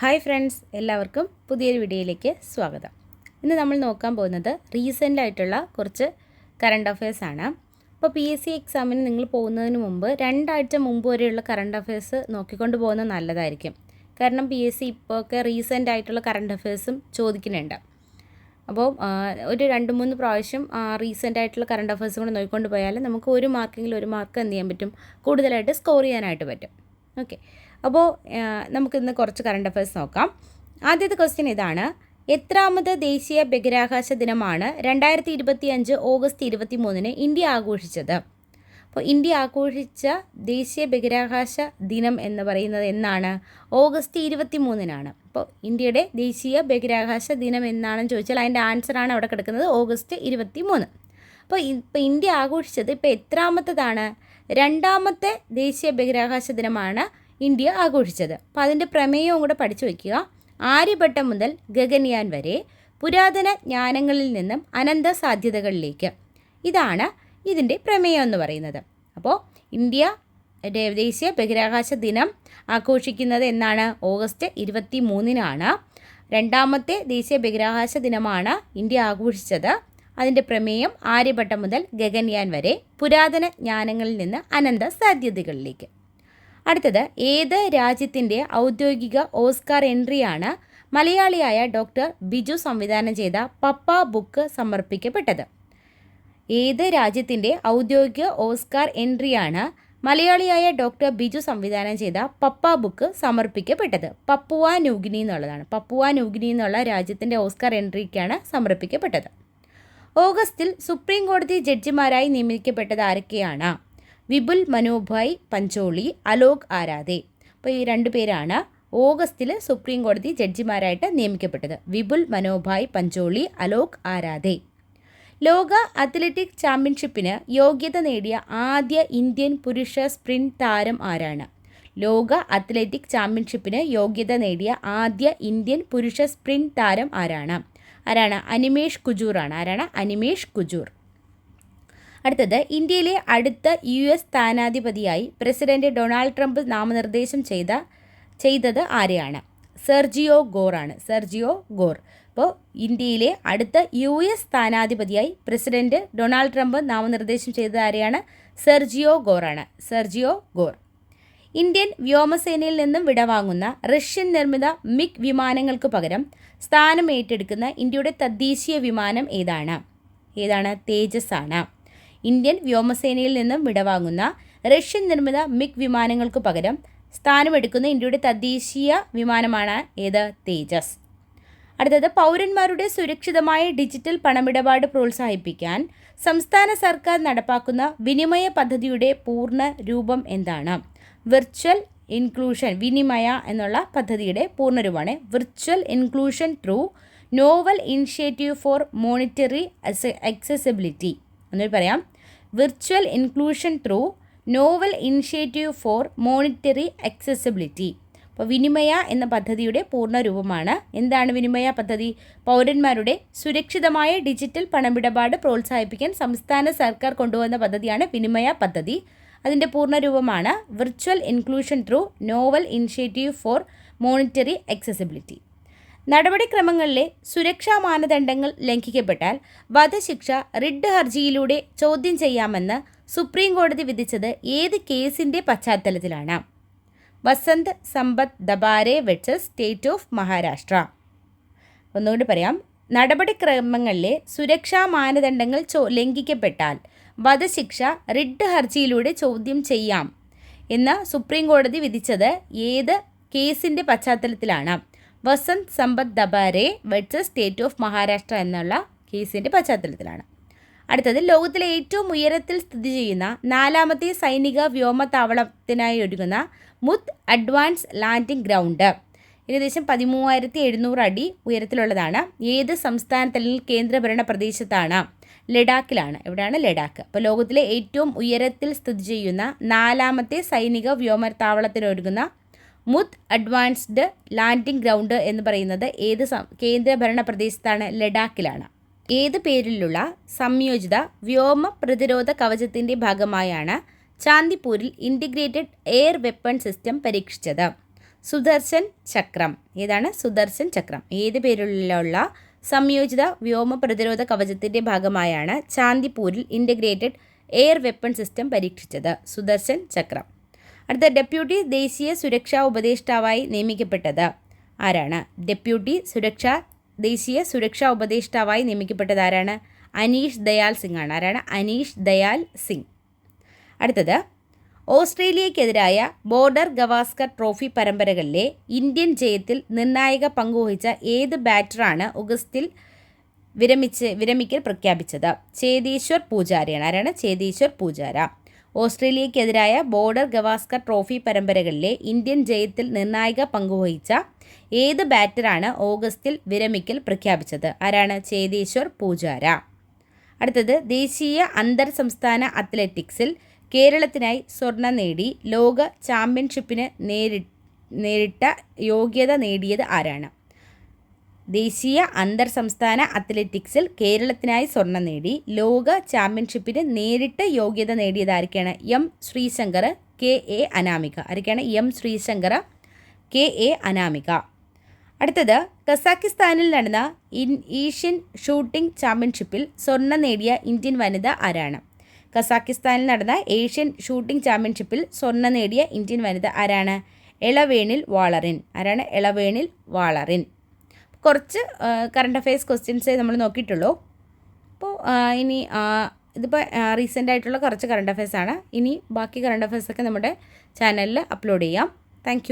Hi friends എല്ലാവർക്കും പുതിയൊരു വീഡിയോയിലേക്ക് സ്വാഗതം. ഇന്ന് നമ്മൾ നോക്കാൻ പോകുന്നത് റീസെന്റ് ആയിട്ടുള്ള കുറച്ച് കറണ്ട് അഫയേഴ്സ് ആണ്. അപ്പോൾ പി എസ് സി എക്സാമിന് നിങ്ങൾ പോകുന്നതിന് മുമ്പ് രണ്ടാഴ്ച മുമ്പ് വരെയുള്ള കറണ്ട് അഫയേഴ്സ് നോക്കിക്കൊണ്ട് പോകുന്നത് നല്ലതായിരിക്കും. കാരണം പി എസ് സി ഇപ്പോഴൊക്കെ റീസെന്റ് ആയിട്ടുള്ള കറണ്ട് അഫയേഴ്സും ചോദിക്കുന്നുണ്ട്. അപ്പോൾ ഒരു രണ്ട് മൂന്ന് പ്രാവശ്യം റീസെന്റ് ആയിട്ടുള്ള കറണ്ട് അഫയേഴ്സ് കൂടെ നോക്കിക്കൊണ്ട് പോയാൽ നമുക്ക് ഒരു മാർക്കെങ്കിലും ഒരു മാർക്ക് എന്ത് ചെയ്യാൻ പറ്റും? കൂടുതലായിട്ട് സ്കോർ ചെയ്യാനായിട്ട് പറ്റും. ഓക്കെ അപ്പോൾ നമുക്കിന്ന് കുറച്ച് കറണ്ട് അഫയേഴ്സ് നോക്കാം. ആദ്യത്തെ ക്വസ്റ്റ്യൻ ഇതാണ്. എത്രാമത് ദേശീയ ബഹിരാകാശ ദിനമാണ് രണ്ടായിരത്തി ഇരുപത്തി അഞ്ച് ഓഗസ്റ്റ് ഇരുപത്തി മൂന്നിന് ഇന്ത്യ ആഘോഷിച്ചത്? അപ്പോൾ ഇന്ത്യ ആഘോഷിച്ച ദേശീയ ബഹിരാകാശ ദിനം എന്ന് പറയുന്നത് എന്നാണ്? ഓഗസ്റ്റ് ഇരുപത്തി മൂന്നിനാണ് അപ്പോൾ ഇന്ത്യയുടെ ദേശീയ ബഹിരാകാശ ദിനം എന്നാണെന്ന് ചോദിച്ചാൽ അതിന്റെ ആൻസറാണ് അവിടെ കിടക്കുന്നത് ഓഗസ്റ്റ് ഇരുപത്തി മൂന്ന് അപ്പോൾ ഇപ്പോൾ ഇന്ത്യ ആഘോഷിച്ചത് ഇപ്പോൾ എത്രാമത്തതാണ്? രണ്ടാമത്തെ ദേശീയ ബഹിരാകാശ ദിനമാണ് ഇന്ത്യ ആഘോഷിച്ചത്. അപ്പോൾ അതിന്റെ പ്രമേയവും കൂടെ പഠിച്ചു വയ്ക്കുക ആര്യഭട്ടം മുതൽ ഗഗൻയാൻ വരെ പുരാതന ജ്ഞാനങ്ങളിൽ നിന്നും അനന്ത സാധ്യതകളിലേക്ക്. ഇതാണ് ഇതിന്റെ പ്രമേയം എന്ന് പറയുന്നത്. അപ്പോൾ ഇന്ത്യ ദേശീയ ബഹിരാകാശ ദിനം ആഘോഷിക്കുന്നത് എന്നാണ്. ഓഗസ്റ്റ് ഇരുപത്തി മൂന്നിനാണ് രണ്ടാമത്തെ ദേശീയ ബഹിരാകാശ ദിനമാണ് ഇന്ത്യ ആഘോഷിച്ചത്. അതിന്റെ പ്രമേയം ആര്യഭട്ടം മുതൽ ഗഗൻയാൻ വരെ പുരാതന ജ്ഞാനങ്ങളിൽ നിന്ന് അനന്ത സാധ്യതകളിലേക്ക്. അടുത്തത് ഏത് രാജ്യത്തിന്റെ ഔദ്യോഗിക ഓസ്കാർ എൻട്രിയാണ് മലയാളിയായ ഡോക്ടർ ബിജു സംവിധാനം ചെയ്ത പപ്പ ബുക്ക് സമർപ്പിക്കപ്പെട്ടത്? ഏത് രാജ്യത്തിന്റെ ഔദ്യോഗിക ഓസ്കാർ എൻട്രിയാണ് മലയാളിയായ ഡോക്ടർ ബിജു സംവിധാനം ചെയ്ത പപ്പ ബുക്ക് സമർപ്പിക്കപ്പെട്ടത്? പപ്പുവ ന്യൂഗിനി എന്നുള്ളതാണ്. പപ്പുവ ന്യൂഗിനി എന്നുള്ള രാജ്യത്തിന്റെ ഓസ്കാർ എൻട്രിക്കാണ് സമർപ്പിക്കപ്പെട്ടത്. ഓഗസ്റ്റിൽ സുപ്രീം കോടതി ജഡ്ജിമാരായി നിയമിക്കപ്പെട്ടത് ആരൊക്കെയാണ്? വിപുൽ മനോഭായ് പഞ്ചോളി അലോക് ആരാധെ. അപ്പോൾ ഈ രണ്ട് പേരാണ് ഓഗസ്റ്റിൽ സുപ്രീം കോടതി ജഡ്ജിമാരായിട്ട് നിയമിക്കപ്പെട്ടത്. വിപുൽ മനോഭായ് പഞ്ചോളി അലോക് ആരാധെ. ലോക അത്ലറ്റിക് ചാമ്പ്യൻഷിപ്പിന് യോഗ്യത നേടിയ ആദ്യ ഇന്ത്യൻ പുരുഷ സ്പ്രിന്റ് താരം ആരാണ്? ലോക അത്ലറ്റിക് ചാമ്പ്യൻഷിപ്പിന് യോഗ്യത നേടിയ ആദ്യ ഇന്ത്യൻ പുരുഷ സ്പ്രിന്റ് താരം ആരാണ്? ആരാണ് അനിമേഷ് കുജൂറാണ്. ആരാണ്? അനിമേഷ് കുജൂർ. അടുത്തത് ഇന്ത്യയിലെ അടുത്ത യു എസ് സ്ഥാനാധിപതിയായി പ്രസിഡന്റ് ഡൊണാൾഡ് ട്രംപ് നാമനിർദ്ദേശം ചെയ്ത ചെയ്തത് ആരെയാണ്? സെർജിയോ ഗോറാണ്. Sergio Gor. അപ്പോൾ ഇന്ത്യയിലെ അടുത്ത യു എസ് സ്ഥാനാധിപതിയായി പ്രസിഡന്റ് ഡൊണാൾഡ് ട്രംപ് നാമനിർദ്ദേശം ചെയ്തത് ആരെയാണ്? സെർജിയോ ഗോറാണ്. Sergio Gor. ഇന്ത്യൻ വ്യോമസേനയിൽ നിന്നും വിടവാങ്ങുന്ന റഷ്യൻ നിർമ്മിത മിഗ് വിമാനങ്ങൾക്ക് പകരം സ്ഥാനം ഏറ്റെടുക്കുന്ന ഇന്ത്യയുടെ തദ്ദേശീയ വിമാനം ഏതാണ്? ഏതാണ്? തേജസ് ആണ് ഇന്ത്യൻ വ്യോമസേനയിൽ നിന്നും വിടവാങ്ങുന്ന റഷ്യൻ നിർമ്മിത മിഗ് വിമാനങ്ങൾക്ക് പകരം സ്ഥാനമെടുക്കുന്ന ഇന്ത്യയുടെ തദ്ദേശീയ വിമാനമാണ് ഏത്? തേജസ്. അടുത്തത് പൗരന്മാരുടെ സുരക്ഷിതമായ ഡിജിറ്റൽ പണമിടപാട് പ്രോത്സാഹിപ്പിക്കാൻ സംസ്ഥാന സർക്കാർ നടപ്പാക്കുന്ന വിനിമയ പദ്ധതിയുടെ പൂർണ രൂപം എന്താണ്? വിർച്വൽ ഇൻക്ലൂഷൻ വിനിമയ എന്നുള്ള പദ്ധതിയുടെ പൂർണരൂപമാണ് virtual inclusion through novel initiative for monetary accessibility എന്നൊരു പറയാം. Virtual inclusion through novel initiative for monetary accessibility അപ്പോൾ വിനിമയ എന്ന പദ്ധതിയുടെ പൂർണ രൂപമാണ് എന്താണ് വിനിമയ പദ്ധതി? പൗരന്മാരുടെ സുരക്ഷിതമായ ഡിജിറ്റൽ പണമിടപാട് പ്രോത്സാഹിപ്പിക്കാൻ സംസ്ഥാന സർക്കാർ കൊണ്ടുവന്ന പദ്ധതിയാണ് വിനിമയ പദ്ധതി. അതിന്റെ പൂർണ രൂപമാണ് virtual inclusion through novel initiative for monetary accessibility നടപടിക്രമങ്ങളിലെ സുരക്ഷാ മാനദണ്ഡങ്ങൾ ലംഘിക്കപ്പെട്ടാൽ വധശിക്ഷ റിഡ് ഹർജിയിലൂടെ ചോദ്യം ചെയ്യാമെന്ന് സുപ്രീം കോടതി വിധിച്ചത് ഏത് കേസിന്റെ പശ്ചാത്തലത്തിലാണ്? വസന്ത് സമ്പത്ത് ദബാരെ വെച്ച് സ്റ്റേറ്റ് ഓഫ് മഹാരാഷ്ട്ര. ഒന്നുകൂടി പറയാം. നടപടിക്രമങ്ങളിലെ സുരക്ഷാ മാനദണ്ഡങ്ങൾ ചോ ലംഘിക്കപ്പെട്ടാൽ വധശിക്ഷ റിഡ് ഹർജിയിലൂടെ ചോദ്യം ചെയ്യാം എന്ന് സുപ്രീം കോടതി വിധിച്ചത് ഏത് കേസിന്റെ പശ്ചാത്തലത്തിലാണ്? Vasant Sampath Dabare weds state of Maharashtra എന്നുള്ള കേസിന്റെ പശ്ചാത്തലത്തിലാണ്. അടുത്തത് ലോകത്തിലെ ഏറ്റവും ഉയരത്തിൽ സ്ഥിതി ചെയ്യുന്ന നാലാമത്തെ സൈനിക വ്യോമത്താവളത്തിനായി ഒരുങ്ങുന്ന മുത്ത് അഡ്വാൻസ് ലാൻഡിംഗ് ഗ്രൗണ്ട്. ഏകദേശം പതിമൂവായിരത്തി എഴുന്നൂറ് അടി ഉയരത്തിലുള്ളതാണ്. ഏത് സംസ്ഥാനത്തിൽ കേന്ദ്രഭരണ പ്രദേശത്താണ്? ലഡാക്കിലാണ്. എവിടെയാണ് ലഡാക്ക്? അപ്പോൾ ലോകത്തിലെ ഏറ്റവും ഉയരത്തിൽ സ്ഥിതി ചെയ്യുന്ന നാലാമത്തെ സൈനിക വ്യോമത്താവളത്തിനൊരുങ്ങുന്ന മുത്ത് അഡ്വാൻസ്ഡ് ലാൻഡിംഗ് ഗ്രൗണ്ട് എന്ന് പറയുന്നത് ഏത് കേന്ദ്ര കേന്ദ്രഭരണ പ്രദേശത്താണ്? ലഡാക്കിലാണ്. ഏത് പേരിലുള്ള സംയോജിത വ്യോമ പ്രതിരോധ കവചത്തിന്റെ ഭാഗമായാണ് ചാന്ദിപ്പൂരിൽ ഇന്റിഗ്രേറ്റഡ് എയർ വെപ്പൺ സിസ്റ്റം പരീക്ഷിച്ചത്. സുദർശൻ ചക്രം. ഏതാണ്? സുദർശൻ ചക്രം. ഏത് പേരിലുള്ള സംയോജിത വ്യോമ പ്രതിരോധ കവചത്തിന്റെ ഭാഗമായാണ് ചാന്ദിപ്പൂരിൽ ഇന്റഗ്രേറ്റഡ് എയർ വെപ്പൺ സിസ്റ്റം പരീക്ഷിച്ചത്. സുദർശൻ ചക്രം. അടുത്ത ഡെപ്യൂട്ടി ദേശീയ സുരക്ഷാ ഉപദേഷ്ടാവായി നിയമിക്കപ്പെട്ടത് ആരാണ്? ഡെപ്യൂട്ടി സുരക്ഷാ ദേശീയ സുരക്ഷാ ഉപദേഷ്ടാവായി നിയമിക്കപ്പെട്ടത് ആരാണ്? അനീഷ് ദയാൽ സിംഗ് ആണ് ആരാണ്? അനീഷ് ദയാൽ സിംഗ്. അടുത്തത് ഓസ്ട്രേലിയക്കെതിരായ ബോർഡർ ഗവാസ്കർ ട്രോഫി പരമ്പരകളിലെ ഇന്ത്യൻ ജയത്തിൽ നിർണായക പങ്കുവഹിച്ച ഏത് ബാറ്ററാണ് ഒഗസ്റ്റിൽ വിരമിച്ച് വിരമിക്കൽ പ്രഖ്യാപിച്ചത്? ചേതീശ്വർ പൂജാരയാണ്. ആരാണ്? ചേതീശ്വർ പൂജാര. ഓസ്ട്രേലിയക്കെതിരായ ബോർഡർ ഗവാസ്കർ ട്രോഫി പരമ്പരകളിലെ ഇന്ത്യൻ ജയത്തിൽ നിർണായക പങ്കുവഹിച്ച ഏത് ബാറ്ററാണ് ഓഗസ്റ്റിൽ വിരമിക്കൽ പ്രഖ്യാപിച്ചത്? ആരാണ്? ചേതേശ്വർ പൂജാര. അടുത്തത് ദേശീയ അന്തർ സംസ്ഥാന അത്ലറ്റിക്സിൽ കേരളത്തിനായി സ്വർണം നേടി ലോക ചാമ്പ്യൻഷിപ്പിന് നേരി നേരിട്ട യോഗ്യത നേടിയത് ആരാണ്? ദേശീയ അന്തർ സംസ്ഥാന അത്ലറ്റിക്സിൽ കേരളത്തിനായി സ്വർണം നേടി. ലോക ചാമ്പ്യൻഷിപ്പിന് നേരിട്ട് യോഗ്യത നേടിയത് ആരൊക്കെയാണ്? M Sreeshankar K A Anamika. ആരൊക്കെയാണ്? M Sreeshankar K A Anamika. അടുത്തത് കസാക്കിസ്ഥാനിൽ നടന്ന ഇൻ ഏഷ്യൻ ഷൂട്ടിംഗ് ചാമ്പ്യൻഷിപ്പിൽ സ്വർണം നേടിയ ഇന്ത്യൻ വനിത ആരാണ്? കസാക്കിസ്ഥാനിൽ നടന്ന ഏഷ്യൻ ഷൂട്ടിംഗ് ചാമ്പ്യൻഷിപ്പിൽ സ്വർണം നേടിയ ഇന്ത്യൻ വനിത ആരാണ്? എളവേണിൽ വാളറിൻ. ആരാണ്? എളവേണിൽ വാളറിൻ. കുറച്ച് കറണ്ട് അഫയേഴ്സ് ക്വസ്റ്റ്യൻസേ നമ്മൾ നോക്കിയിട്ടുള്ളൂ. അപ്പോൾ ഇനി ഇതിപ്പോൾ റീസെന്റ് ആയിട്ടുള്ള കുറച്ച് കറണ്ട് അഫയേഴ്സാണ് ഇനി ബാക്കി കറണ്ട് അഫയേഴ്സൊക്കെ നമ്മുടെ ചാനലിൽ അപ്ലോഡ് ചെയ്യാം. താങ്ക്